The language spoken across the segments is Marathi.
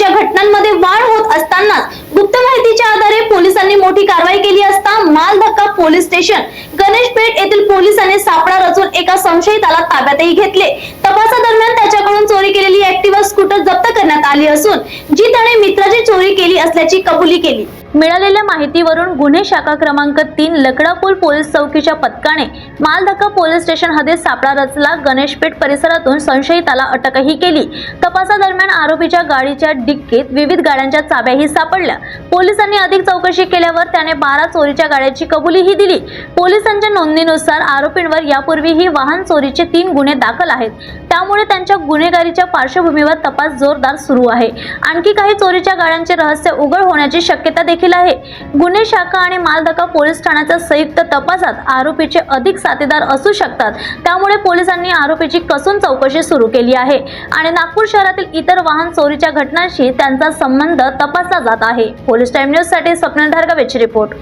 चुकीच्या घटनांमध्ये वाढ होत असताना गुप्त माहितीच्या आधारे पोलिसांनी मोठी कारवाई केली असता मालधक्का पोलीस स्टेशन गणेशपेठ येथील पोलिसांनी सापळा रचून एका संशयिताला ताब्यातही घेतले. तपासादरम्यान त्याच्याकडून चोरी केलेली ऍक्टिव्हा स्कूटर जप्त करण्यात आली असून जी त्याने मित्राची चोरी केली असल्याची कबुली केली. मिळालेल्या माहितीवरून गुन्हे शाखा क्रमांक तीन लकडापूल पोलीस चौकीच्या पथकाने मालधक्का पोलीस स्टेशन हद्दीत सापळा रचला. गणेशपेठ परिसरातून संशयिताला अटकही केली. तपासादरम्यान आरोपीच्या गाडीच्या डिक्कीत विविध गाड्यांच्या चाब्याही सापडल्या. पोलिसांनी अधिक चौकशी केल्यावर त्याने बारा चोरीच्या गाड्यांची कबुलीही दिली. पोलिसांच्या नोंदणीनुसार आरोपींवर यापूर्वीही वाहन चोरीचे तीन गुन्हे दाखल आहेत. त्यामुळे त्यांच्या गुन्हेगारीच्या पार्श्वभूमीवर तपास जोरदार सुरू आहे. आणखी काही चोरीच्या गाड्यांचे रहस्य उघड होण्याची शक्यता देखील आहे. गुन्हे शाखा आणि मालधक्का पोलीस ठाण्याच्या संयुक्त तपासात आरोपीचे अधिक साथीदार असू शकतात. त्यामुळे पोलिसांनी आरोपीची कसून चौकशी सुरू केली आहे. आणि नागपूर शहरातील इतर वाहन चोरीच्या घटनांशी त्यांचा संबंध तपासला जात आहे. पोलीस टाइम न्यूजसाठी स्वप्न धारगावेची रिपोर्ट.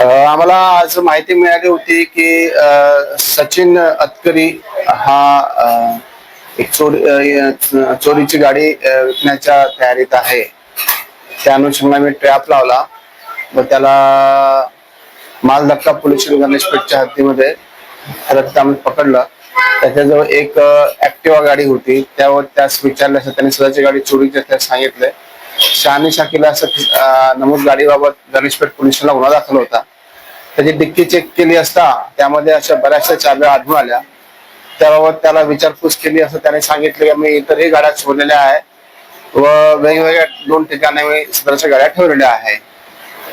आम्हाला आज माहिती मिळाली होती की सचिन अतकरी हा एक चोरी चोरीची गाडी विकण्याच्या तयारीत आहे. त्या अनुषंगाने मी ट्रॅप लावला. व त्याला मालधक्का पोलीस गणेश गणेशपेठच्या हद्दीमध्ये रक्त आम्ही पकडलं. त्याच्याजवळ एक ऍक्टिवा गाडी होती. त्यावर त्यास विचारलं असं त्याने स्वतःची गाडी चोरीची असल्याचं सांगितले. शहाणी शाखेला असं नमूद गाडीबाबत गणेशपेठ पोलिसांना गुन्हा दाखल होता. त्याची डिक्की चेक केली असता त्यामध्ये अशा बऱ्याचशा चाब्या आढळून आल्या. त्याबाबत त्याला विचारपूस केली असं त्याने सांगितलं की मी इतरही गाड्या चोरलेल्या आहे व वेगवेगळ्या दोन ठिकाणी मी सदरच्या गाड्या ठेवलेल्या आहे.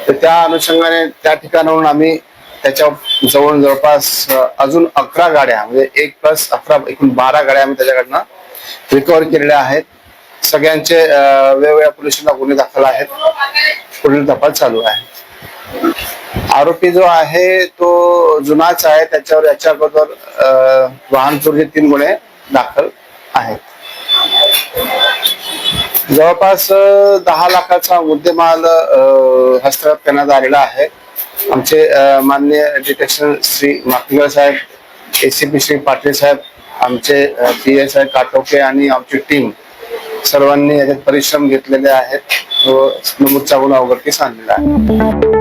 तर त्या अनुषंगाने त्या ठिकाणाहून आम्ही त्याच्याजवळ जवळपास अजून अकरा गाड्या म्हणजे एक प्लस अकरा एकूण बारा गाड्या आम्ही त्याच्याकडनं रिकव्हर केलेल्या आहेत. सगळ्यांचे वेगवेगळ्या पोलिसांना गुन्हे दाखल आहेत. पुढील तपास चालू आहे. आरोपी जो आहे तो जुनाच आहे. त्याच्यावर याच्या अगोदर वाहन चोरीचे तीन गुन्हे दाखल आहेत. जवळपास दहा लाखाचा मुद्देमाल हस्तगत करण्यात आलेला आहे. आमचे माननीय डिटेक्शन श्री माकंगर साहेब एसीपी श्री पाटील साहेब आमचे पी एस आय काटोके आणि आमची टीम सर्वांनी याच्यात परिश्रम घेतलेले आहेत व नमूदचा गुन्हा उघडकीस आणलेला आहे.